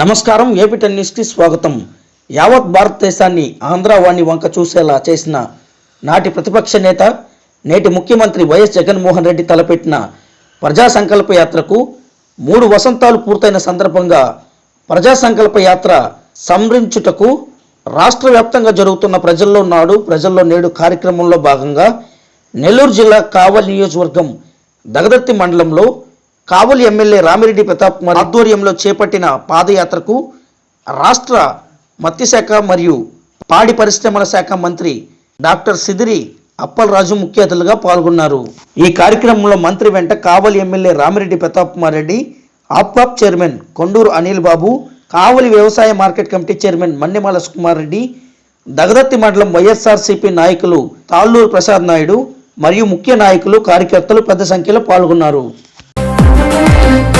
నమస్కారం AP ten న్యూస్కి స్వాగతం. యావత్ భారతదేశాన్ని ఆంధ్రావాణి వంక చూసేలా చేసిన నాటి ప్రతిపక్ష నేత నేటి ముఖ్యమంత్రి వైఎస్ జగన్మోహన్ రెడ్డి తలపెట్టిన ప్రజా సంకల్ప యాత్రకు మూడు వసంతాలు పూర్తయిన సందర్భంగా ప్రజా సంకల్ప యాత్ర సంరించుటకు రాష్ట్ర వ్యాప్తంగా జరుగుతున్న ప్రజల్లో నాడు ప్రజల్లో నేడు కార్యక్రమంలో భాగంగా నెల్లూరు జిల్లా కావలి నియోజకవర్గం దగదత్తి మండలంలో కావలి ఎమ్మెల్యే రామిరెడ్డి ప్రతాప్ కుమార్ ఆధ్వర్యంలో చేపట్టిన పాదయాత్రకు రాష్ట్ర మత్స్యశాఖ మరియు పాడి పరిశ్రమల శాఖ మంత్రి డాక్టర్ సిదిరి అప్పలరాజు ముఖ్య అతిథులుగా పాల్గొన్నారు. ఈ కార్యక్రమంలో మంత్రి వెంట కావలి ఎమ్మెల్యే రామిరెడ్డి ప్రతాప్ కుమార్ రెడ్డి ఆప్కాప్ చైర్మన్ కొండూరు అనిల్ బాబు కావలి వ్యవసాయ market committee chairman Mannemala Sukumar Reddy Dagadarthi మండలం వైఎస్ఆర్సీపీ నాయకులు తాళ్ళూరు ప్రసాద్ నాయుడు మరియు ముఖ్య నాయకులు కార్యకర్తలు పెద్ద సంఖ్యలో పాల్గొన్నారు. Thank you.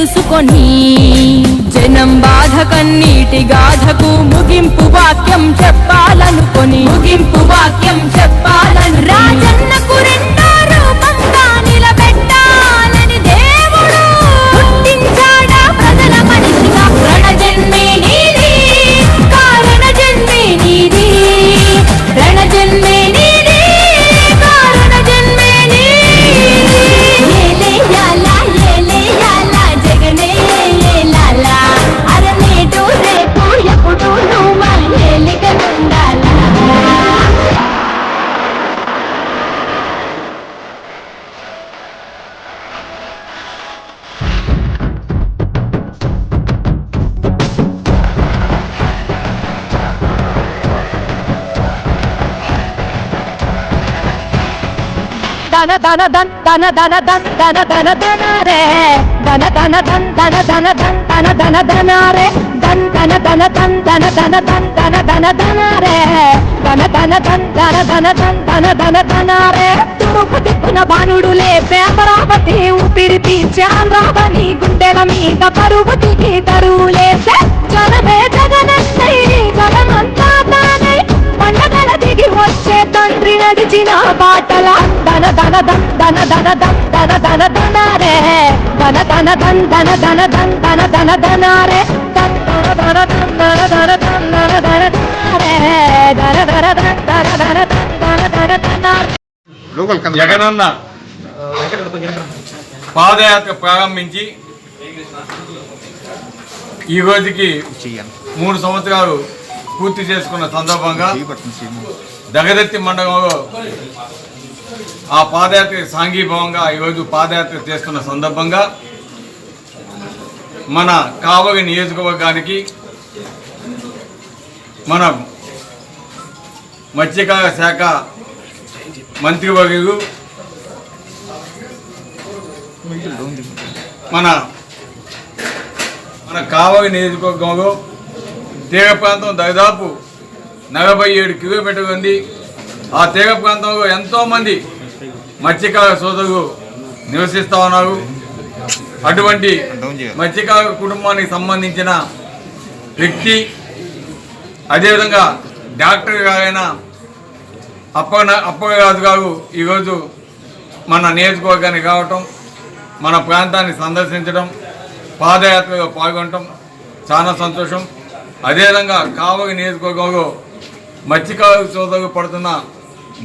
తెలుసుకొని జనం బాధ కన్నీటి గాధకు ముగింపు వాక్యం చెప్పాలనుకొని ముగింపు వాక్యం చెప్పాలను రాజన్నకు రెండు దన దన దన్ దన దన దన్ దన దన దన రే దన దన దన్ దన దన దన్ దన దన దన రే దన్ దన దన దన్ దన దన దన్ దన దన దన రే దన దన దన్ దన దన దన్ దన దన దన రే తురుపు దిక్కున బాణుడు లేపే అమరావతి ఊపిరి పీల్చే ఆంధ్రావని గుండెల మీద పరువు దిగి తరువు లేసే జనమే జగనన్నై నడిచిన బాటల ధన ధన ధన్ ధన ధన ధన్ ధన ధన ధన రే ధన ధన ధన్ ధన ధన ధన్ ధన ధన ధన రే ధన్ ధన ధన ధన్ ధన ధన ధన ధన ధన రే ధన ధన ధన్ ధన ధన ధన్ ధన ధన ధన రే లోకల్ కన్నా జగనన్న పాదయాత్ర ప్రారంభించి ఈ రోజుకి చెయ్యను మూడు సంవత్సరాలు పూర్తి చేసుకున్న సందర్భంగా దగదత్తి మండపంలో ఆ పాదయాత్ర సాంఘీభావంగా ఈరోజు పాదయాత్ర చేస్తున్న సందర్భంగా మన కావలి నియోజకవర్గానికి మన మత్స్యకార శాఖ మంత్రివర్యులు మన మన కావలి నియోజకవర్గంలో తీర ప్రాంతం దాదాపు నలభై ఏడు కిలోమీటర్లు ఉంది. ఆ తీర ప్రాంతంలో ఎంతోమంది మత్స్యకార సోదరులు నివసిస్తూ ఉన్నారు. అటువంటి మత్స్యకార కుటుంబానికి సంబంధించిన వ్యక్తి అదేవిధంగా డాక్టర్ గారైన అప్పన అప్పరాజు గారు ఈరోజు మన నియోజకవర్గానికి రావటం మన ప్రాంతాన్ని సందర్శించడం పాదయాత్రలో పాల్గొనటం చాలా సంతోషం. అదేవిధంగా కావలి నియోజకవర్గంలో మత్స్యకారు సోదరులు పడుతున్న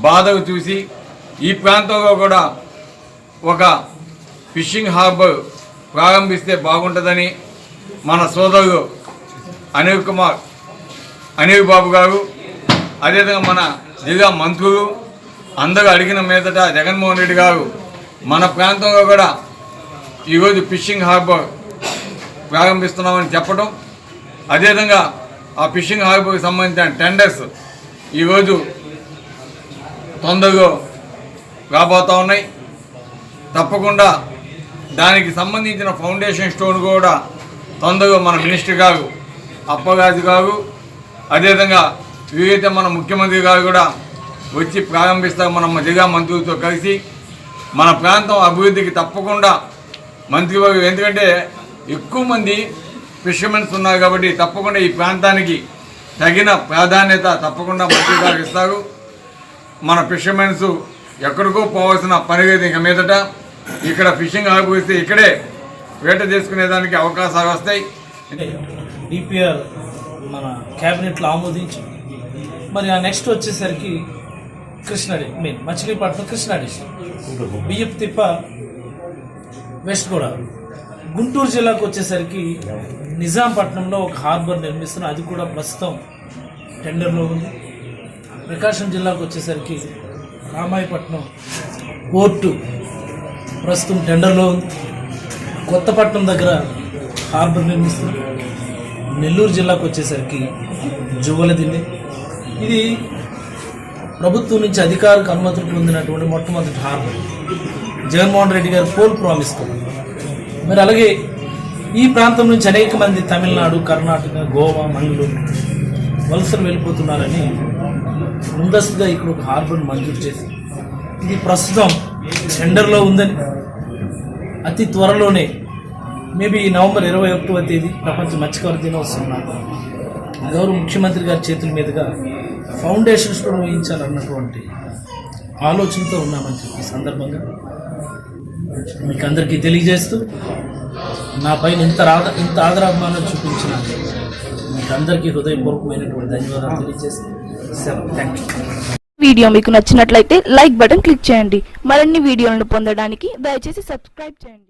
బాధలు చూసి ఈ ప్రాంతంలో కూడా ఒక ఫిషింగ్ హార్బర్ ప్రారంభిస్తే బాగుంటుందని మన సోదరుడు అనిల్ కుమార్ అనిల్ బాబు గారు అదేవిధంగా మన జిల్లా మంత్రులు అందరూ అడిగిన మీదట జగన్మోహన్ రెడ్డి గారు మన ప్రాంతంలో కూడా ఈరోజు ఫిషింగ్ హార్బర్ ప్రారంభిస్తున్నామని చెప్పడం అదేవిధంగా ఆ ఫిషింగ్ హార్బర్కి సంబంధించిన టెండర్స్ ఈరోజు తొందరగా రాబోతూ ఉన్నాయి. తప్పకుండా దానికి సంబంధించిన ఫౌండేషన్ స్టోన్ కూడా తొందరగా మన మినిస్టర్ గారు అప్పగాజు గారు అదేవిధంగా వీరైతే మన ముఖ్యమంత్రి గారు కూడా వచ్చి ప్రారంభిస్తారు మన జిల్లా మంత్రులతో కలిసి. మన ప్రాంతం అభివృద్ధికి తప్పకుండా మంత్రివర్గం ఎందుకంటే ఎక్కువ మంది ఫిషర్మెన్స్ ఉన్నారు కాబట్టి తప్పకుండా ఈ ప్రాంతానికి తగిన ప్రాధాన్యత తప్పకుండా మంత్రి గారు ఇస్తారు. మన ఫిషర్మెన్స్ ఎక్కడికో పోవాల్సిన పని లేదు ఇక మీదట. ఇక్కడ ఫిషింగ్ ఆగిపోతే ఇక్కడే వేట చేసుకునేదానికి అవకాశాలు వస్తాయి. డిపిఆర్ మన క్యాబినెట్లో ఆమోదించి మరి ఆ నెక్స్ట్ వచ్చేసరికి కృష్ణాడి main Machilipatnam Krishna district Biyyapu Tippa west Godavari. Guntur జిల్లాకు వచ్చేసరికి నిజాంపట్నంలో ఒక హార్బర్ నిర్మిస్తున్న అది కూడా ప్రస్తుతం టెండర్లో ఉంది. ప్రకాశం జిల్లాకు వచ్చేసరికి రామాయపట్నం పోర్టు ప్రస్తుతం టెండర్లో ఉంది. కొత్తపట్నం దగ్గర హార్బర్ నిర్మిస్తున్నారు. నెల్లూరు జిల్లాకు వచ్చేసరికి జువ్వలదిల్లి ఇది ప్రభుత్వం నుంచి అధికారిక అనుమతులు పొందినటువంటి మొట్టమొదటి హార్బర్. జగన్మోహన్ రెడ్డి గారు పోల్ ప్రామిస్ మరి అలాగే ఈ ప్రాంతం నుంచి అనేక మంది తమిళనాడు కర్ణాటక గోవా మంగళూరు వలసలు వెళ్ళిపోతున్నారని ముందస్తుగా ఇక్కడ ఒక హార్బర్ మంజూరు చేసి ఇది ప్రస్తుతం టెండర్లో ఉందని అతి త్వరలోనే మేబీ నవంబర్ ఇరవై ఒకటవ తేదీ ప్రపంచ మత్స్యకార దినోత్సవం గౌరవ ముఖ్యమంత్రి గారి చేతుల మీదుగా ఫౌండేషన్స్ కూడా వేయించాలన్నటువంటి ఆలోచనతో ఉన్నామని చెప్పి ఈ సందర్భంగా మీకు అందరికీ తెలియజేస్తూ నా పైన ఇంత రాధ ఇంత ఆదరాభిమానం చూపించిన మీకు అందరికీ హృదయపూర్వకమైనటువంటి ధన్యవాదాలు తెలియజేస్తూ వీడియో మీకు నచ్చినట్లయితే లైక్ బటన్ క్లిక్ చేయండి. మరిన్ని వీడియోలను పొందడానికి దయచేసి సబ్స్క్రైబ్ చేయండి.